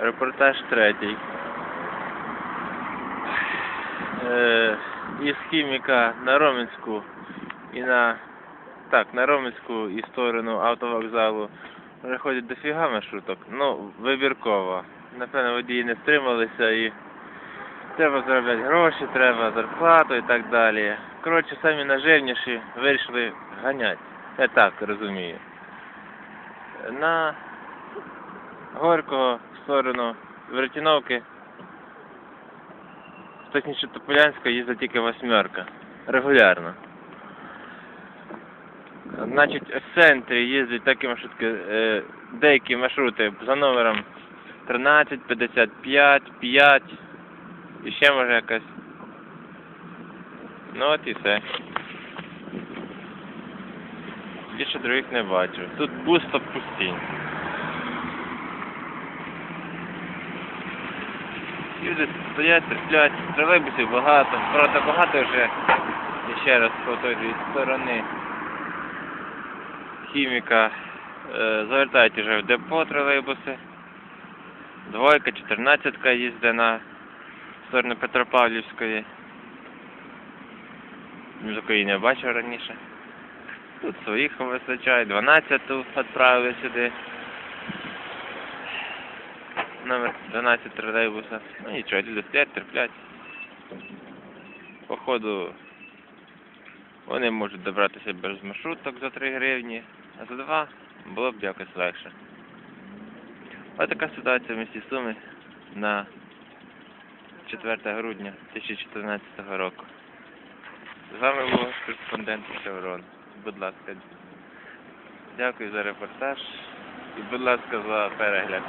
Репортаж третій. Е, із хіміка на Роменську і на так, на Роменську і сторону автовокзалу приходять дофіга маршруток. Ну, вибірково. Напевно, водії не стрималися і треба заробляти гроші, треба зарплату і так далі. Коротше, самі наживніші вирішили ганяти. Я так розумію. На Горького в сторону Веретіновки, точніше Тополянська їздить тільки восьмерка. Регулярно. Значить, в центрі їздять такі маршрутки, е, деякі маршрути за номером 13, 55, 5 і ще може якась. Ну от і все. Більше других не бачу. Тут пусто пустінь. Люди стоять, терплять, тролейбусів багато. Правда, багато вже, і ще раз повторюю, з сторони хіміка. Е, завертають вже в депо тролейбуси. Двойка, чотирнадцятка їздить на сторону Петропавлівської. З якої не бачив раніше. Тут своїх вистачає. 12-ту відправили сюди. Номер 12 тролейбуса. Ну нічого, люди стоять, терплять. Походу вони можуть добратися без маршруток за 3 гривні, а за 2 було б якось легше. Ось така ситуація в місті Суми на 4 грудня 2014 року. З вами був кореспондент Шеврон. Будь ласка, дякую за репортаж і будь ласка за перегляд.